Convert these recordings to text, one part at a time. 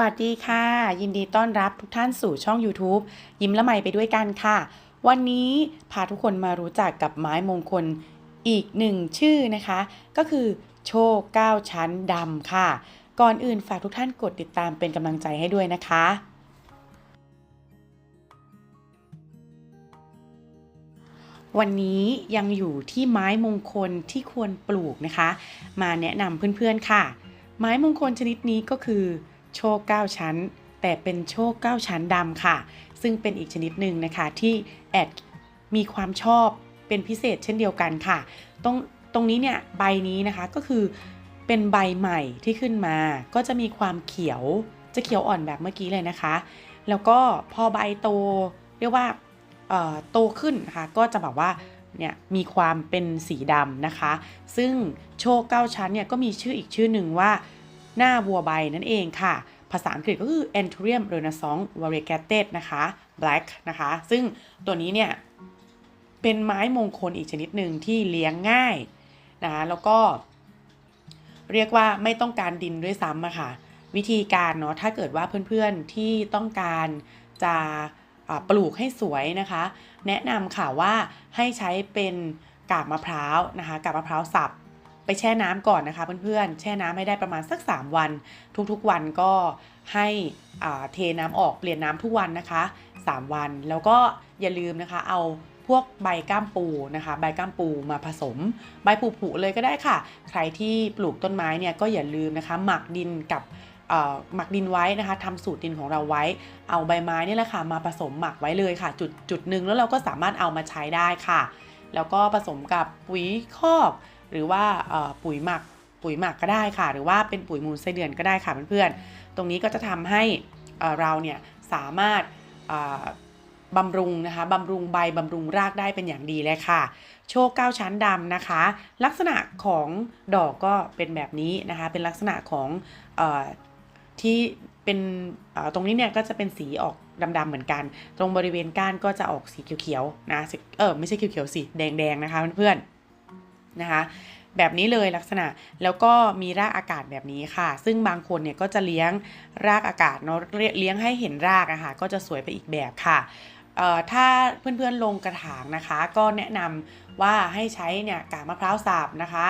วัสดีค่ะ ยินดีต้อนรับทุกท่านสู่ช่อง YouTube ยิ้มละไมไปด้วยกันค่ะ วันนี้พาทุกคนมารู้จักกับไม้มงคลอีกหนึ่งชื่อนะคะ ก็คือโชคเก้าชั้นดำค่ะ ก่อนอื่นฝากทุกท่านกดติดตามเป็นกำลังใจให้ด้วยนะคะ วันนี้ยังอยู่ที่ไม้มงคลที่ควรปลูกนะคะ มาแนะนำเพื่อนๆค่ะ ไม้มงคลชนิดนี้ก็คือ โชค 9 ชั้น แต่เป็นโชค 9 ชั้นดำค่ะ ซึ่งเป็นอีกชนิดหนึ่งนะคะที่แอดมีความชอบเป็นพิเศษเช่นเดียวกันค่ะ ตรงตรงนี้เนี่ยใบนี้นะคะก็คือเป็นใบใหม่ที่ขึ้นมา ก็จะมีความเขียวจะเขียวอ่อนแบบเมื่อกี้เลยนะคะ แล้วก็พอใบโตเรียกว่าโตขึ้นนะคะก็จะแบบว่าเนี่ยมีความเป็นสีดำนะคะ ซึ่งโชค9ชั้นเนี่ยก็มีชื่ออีกชื่อหนึ่งว่า หน้าวัวใบนั่นเองค่ะ ภาษาอังกฤษก็คือ Anthurium renaissance variegated นะคะ black นะคะ ซึ่งตัวนี้เนี่ย เป็นไม้มงคลอีกชนิดหนึ่งที่เลี้ยงง่ายนะคะแล้วก็ เรียกว่าไม่ต้องการดินด้วยซ้ำอะค่ะ วิธีการเนาะถ้าเกิดว่าเพื่อนๆที่ต้องการจะปลูกให้สวยนะคะ แนะนำค่ะว่าให้ใช้เป็นกาบมะพร้าวนะคะกาบมะพร้าวสับ ไปแช่น้ำก่อนนะคะเพื่อนๆ แช่น้ำให้ได้ประมาณสัก 3 วัน ทุกๆวันก็ให้เทน้ำออกเปลี่ยนน้ำทุกวันนะคะ 3 วัน แล้วก็อย่าลืมนะคะเอาพวกใบก้ามปูนะคะ ใบก้ามปูมาผสม ใบผุเลยก็ได้ค่ะ ใครที่ปลูกต้นไม้เนี่ยก็อย่าลืมนะคะ หมักดินกับหมักดินไว้นะคะทำสูตรดินของเราไว้ เอาใบไม้นี่แหละค่ะมาผสมหมักไว้เลยค่ะ จุดจุดหนึ่งแล้วเราก็สามารถเอามาใช้ได้ค่ะ แล้วก็ผสมกับปุ๋ยคอก หรือว่าปุ๋ยหมักปุ๋ยหมักก็ได้ค่ะ หรือว่าเป็นปุ๋ยมูลไส้เดือนก็ได้ค่ะเพื่อนๆ ตรงนี้ก็จะทำให้เราเนี่ยสามารถบำรุงนะคะบำรุงใบบำรุงรากได้เป็นอย่างดีเลยค่ะ โชคเก้าชั้นดำนะคะ ลักษณะของดอกก็เป็นแบบนี้นะคะ เป็นลักษณะของอที่เป็นตรงนี้เนี่ยก็จะเป็นสีออกดำๆเหมือนกัน ตรงบริเวณก้านก็จะออกสีเขียวๆนะเออไม่ใช่เขียวๆสิแดงๆนะคะเพื่อนๆ นะคะแบบนี้เลยลักษณะแล้วก็มีรากอากาศแบบนี้ค่ะ ซึ่งบางคนเนี่ยก็จะเลี้ยงรากอากาศเนาะเลี้ยงให้เห็นรากนะคะก็จะสวยไปอีกแบบค่ะถ้าเพื่อนๆลงกระถางนะคะ ก็แนะนำว่าให้ใช้เนี่ยกากมะพร้าวสับนะคะ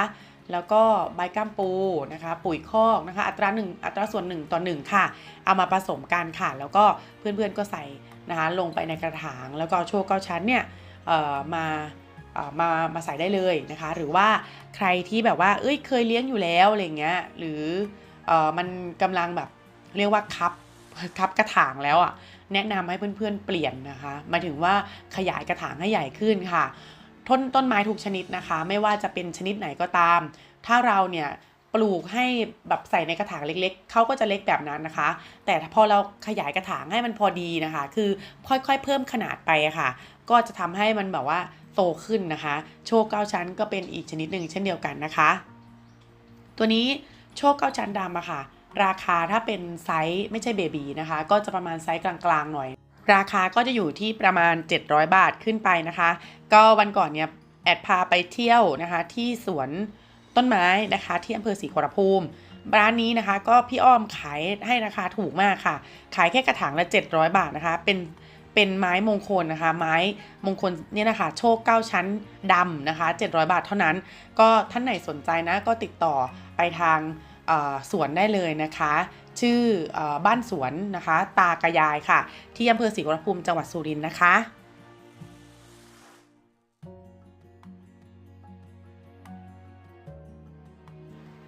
แล้วก็ใบก้ามปูนะคะ ปุ๋ยคอกนะคะ อัตราหนึ่งอัตราส่วนหนึ่งต่อหนึ่งค่ะ เอามาผสมกันค่ะ แล้วก็เพื่อนๆก็ใส่นะคะลงไปในกระถาง แล้วก็โชว์เก้าชั้นเนี่ยมา มามาใส่ได้เลยนะคะ หรือว่าใครที่แบบว่าเอ้ยเคยเลี้ยงอยู่แล้วอะไรเงี้ยหรืออมันกำลังแบบเรียกว่าคับคับกระถางแล้วอะแนะนำให้เพื่อนๆเปลี่ยนนะคะมาถึงว่าขยายกระถางให้ใหญ่ขึ้นค่ะต้นต้นไม้ทุกชนิดนะคะ ไม่ว่าจะเป็นชนิดไหนก็ตาม ถ้าเราเนี่ย ปลูกให้แบบใส่ในกระถางเล็กๆ เขาก็จะเล็กแบบนั้นนะคะ แต่พอเราขยายกระถางให้มันพอดีนะคะ คือค่อยๆเพิ่มขนาดไปะค่ะ ก็จะทำให้มันแบบว่าโตขึ้นนะคะ โชคเก้าชั้นก็เป็นอีกชนิดหนึ่งเช่นเดียวกันนะคะ ตัวนี้โชคเก้าชั้นดำอะค่ะ ราคาถ้าเป็นไซส์ไม่ใช่เบบีนะคะ ก็จะประมาณไซส์กลางๆหน่อย ราคาก็จะอยู่ที่ประมาณ 700 บาทขึ้นไปนะคะ ก็วันก่อนเนี่ยแอดพาไปเที่ยวนะคะที่สวน ต้นไม้นะคะ ที่อำเภอศรีขอรภูมิร้านนี้นะคะ ก็พี่อ้อมขายให้ราคาถูกมากค่ะ ขายแค่กระถางละ 700 บาทนะคะ เป็นเป็นไม้มงคลนะคะ ไม้มงคลเนี่ยนะคะ โชค 9 ชั้นดำนะคะ 700 บาทเท่านั้น ก็ท่านไหนสนใจนะ ก็ติดต่อไปทางสวนได้เลยนะคะ ชื่อเออบ้านสวนนะคะ ตากระยายค่ะ ที่อำเภอศรีขอรภูมิจังหวัดสุรินทร์นะคะ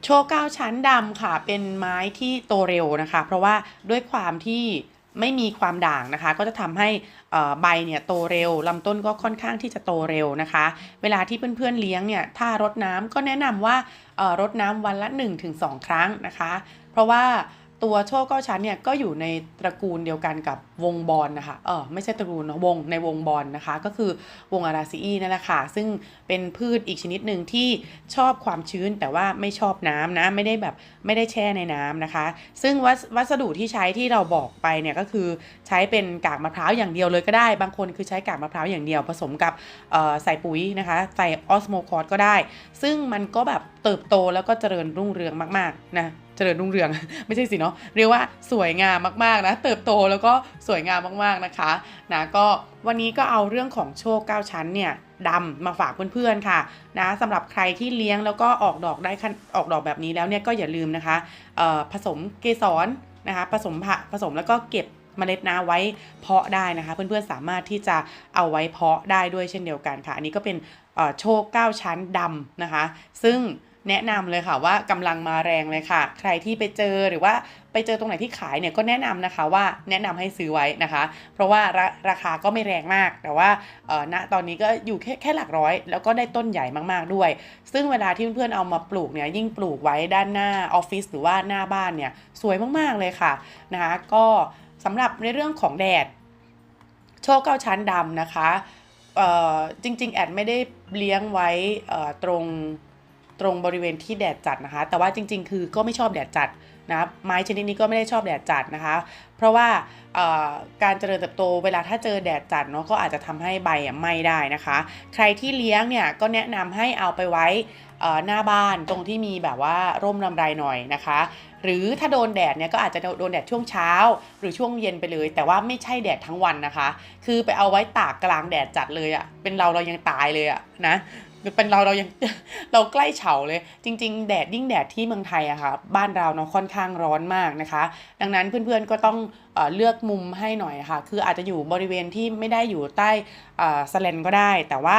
โชเก้าชั้นดำค่ะ เป็นไม้ที่โตเร็วนะคะ เพราะว่าด้วยความที่ไม่มีความด่างนะคะ ก็จะทำให้ใบเนี่ยโตเร็วลำต้นก็ค่อนข้างที่จะโตเร็วนะคะ เวลาที่เพื่อนๆเลี้ยงเนี่ยถ้ารดน้ำก็แนะนำว่ารดน้ำวันละ 1-2 ครั้งนะคะ เพราะว่า ตัวโชคเก้าชั้นเนี่ยก็อยู่ในตระกูลเดียวกันกับวงบอลนะคะ เออไม่ใช่ตระกูลเนอะวงในวงบอลนะคะ ก็คือวงอาราซีนั่นแหละค่ะ ซึ่งเป็นพืชอีกชนิดหนึ่งที่ชอบความชื้นแต่ว่าไม่ชอบน้ำนะ ไม่ได้แบบไม่ได้แช่ในน้ำนะคะ ซึ่งวัสวัสดุที่ใช้ที่เราบอกไปเนี่ยก็คือใช้เป็นกากมะพร้าวอย่างเดียวเลยก็ได้ บางคนคือใช้กากมะพร้าวอย่างเดียวผสมกับเอ่อใส่ปุ๋ยนะคะ ใส่ออสโมคอร์ดก็ได้ ซึ่งมันก็แบบเติบโตแล้วก็เจริญรุ่งเรืองมากๆนะ เจริญรุ่งเรือง ไม่ใช่สิเนาะเรียกว่าสวยงามมากๆนะเติบโตแล้วก็สวยงามมากๆนะคะนะก็วันนี้ก็เอาเรื่องของโชค 9 ชั้นเนี่ยดำมาฝากเพื่อนๆค่ะนะสำหรับใครที่เลี้ยงแล้วก็ออกดอกได้ออกดอกแบบนี้แล้วเนี่ยก็อย่าลืมนะคะผสมเกสรนะคะผสมผะผสมแล้วก็เก็บเมล็ดนะไว้เพาะได้นะคะ เพื่อนๆสามารถที่จะเอาไว้เพาะได้ด้วยเช่นเดียวกันค่ะ อันนี้ก็เป็นโชค 9 ชั้นดำนะคะ ซึ่ง แนะนำเลยค่ะว่ากำลังมาแรงเลยค่ะ ใครที่ไปเจอหรือว่าไปเจอตรงไหนที่ขายเนี่ยก็แนะนำนะคะว่าแนะนำให้ซื้อไว้นะคะ เพราะว่าราราคาก็ไม่แรงมาก แต่ว่าณตอนนี้ก็อยู่แค่แค่หลักร้อย แล้วก็ได้ต้นใหญ่มากๆด้วย ซึ่งเวลาที่เพื่อนๆเอามาปลูกเนี่ยยิ่งปลูกไว้ด้านหน้าออฟฟิศหรือว่าหน้าบ้านเนี่ยสวยมากๆเลยค่ะนะคะก็สำหรับในเรื่องของแดดโชคเก้าชั้นดำนะคะจริงๆ แอดไม่ได้เลี้ยงไว้ตรง ตรงบริเวณที่แดดจัดนะคะ แต่ว่าจริง ๆ คือก็ไม่ชอบแดดจัดนะไม้ชนิดนี้ก็ไม่ได้ชอบแดดจัดนะคะ เพราะว่าการเจริญเติบโตเวลาถ้าเจอแดดจัดเนาะก็อาจจะทำให้ใบไหม้ได้นะคะ ใครที่เลี้ยงเนี่ยก็แนะนำให้เอาไปไว้หน้าบ้านตรงที่มีแบบว่าร่มรำไรหน่อยนะคะ หรือถ้าโดนแดดเนี่ยก็อาจจะโดนแดดช่วงเช้า หรือช่วงเย็นไปเลย แต่ว่าไม่ใช่แดดทั้งวันนะคะ คือไปเอาไว้ตากกลางแดดจัดเลยอะ่ะเป็นเราเรายังตายเลยอะ่ะนะ เป็นเราเรายังเราใกล้เฉาเลย จริง ๆ แดดยิ่งแดดที่เมืองไทยอะค่ะบ้านเราเนาะค่อนข้างร้อนมากนะคะ ดังนั้นเพื่อนๆก็ต้องเอเลือกมุมให้หน่อยค่ะ คืออาจจะอยู่บริเวณที่ไม่ได้อยู่ใต้สแลนก็ได้ แต่ว่า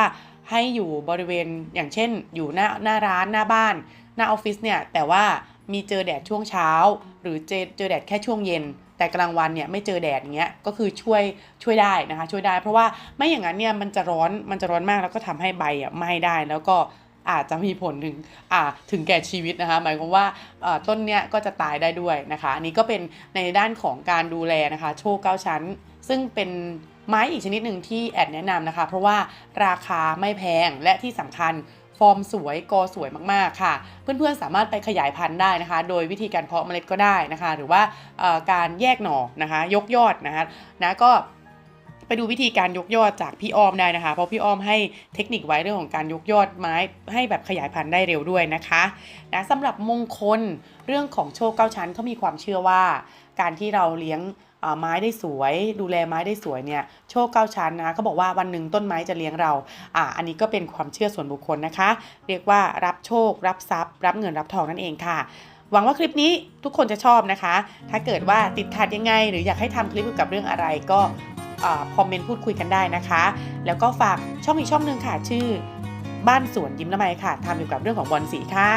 ให้อยู่บริเวณอย่างเช่น อยู่หน้าหน้าร้านหน้าบ้าน หน้าออฟฟิศเนี่ยแต่ว่ามีเจอแดดช่วงเช้า หรือเจอเจอแดดแค่ช่วงเย็น แต่กลางวันเนี่ยไม่เจอแดดอย่างเงี้ยก็คือช่วยช่วยได้นะคะ ช่วยได้ เพราะว่าไม่อย่างนั้นเนี่ยมันจะร้อนมันจะร้อนมากแล้วก็ทำให้ใบอะไหม้ได้แล้วก็อาจจะมีผลถึงอ่าถึงแก่ชีวิตนะคะ หมายความว่าต้นเนี้ยก็จะตายได้ด้วยนะคะ อันนี้ก็เป็นในด้านของการดูแลนะคะ โชคเก้าชั้น ซึ่งเป็นไม้อีกชนิดหนึ่งที่แอดแนะนำนะคะ เพราะว่าราคาไม่แพงและที่สำคัญ ฟอร์มสวยกอสวยมากๆค่ะ เพื่อนๆสามารถไปขยายพันธุ์ได้นะคะ โดยวิธีการเพาะเมล็ดก็ได้นะคะ หรือว่าการแยกหน่อนะคะ ยกยอดนะคะนะก็ ไปดูวิธีการยกยอดจากพี่อ้อมได้นะคะ เพราะพี่อ้อมให้เทคนิคไว้เรื่องของการยกยอดไม้ให้แบบขยายพันธุ์ได้เร็วด้วยนะคะนะสำหรับมงคลเรื่องของโชคเก้าชั้นเขามีความเชื่อว่า การที่เราเลี้ยงไม้ได้สวยดูแลไม้ได้สวยเนี่ยโชคเก้าชั้นนะเขาบอกว่าวันหนึ่งต้นไม้จะเลี้ยงเราอ่าอันนี้ก็เป็นความเชื่อส่วนบุคคลนะคะ เรียกว่ารับโชค รับทรัพย์ รับเงินรับทองนั่นเองค่ะหวังว่าคลิปนี้ทุกคนจะชอบนะคะ ถ้าเกิดว่าติดขัดยังไง หรืออยากให้ทำคลิปเกี่ยวกับเรื่องอะไรก็ คอมเมนต์พูดคุยกันได้นะคะ แล้วก็ฝากช่องอีกช่องหนึ่งค่ะ ชื่อ บ้านสวนยิ้มละไมค่ะทำเกี่ยวกับเรื่องของบอลสีค่ะ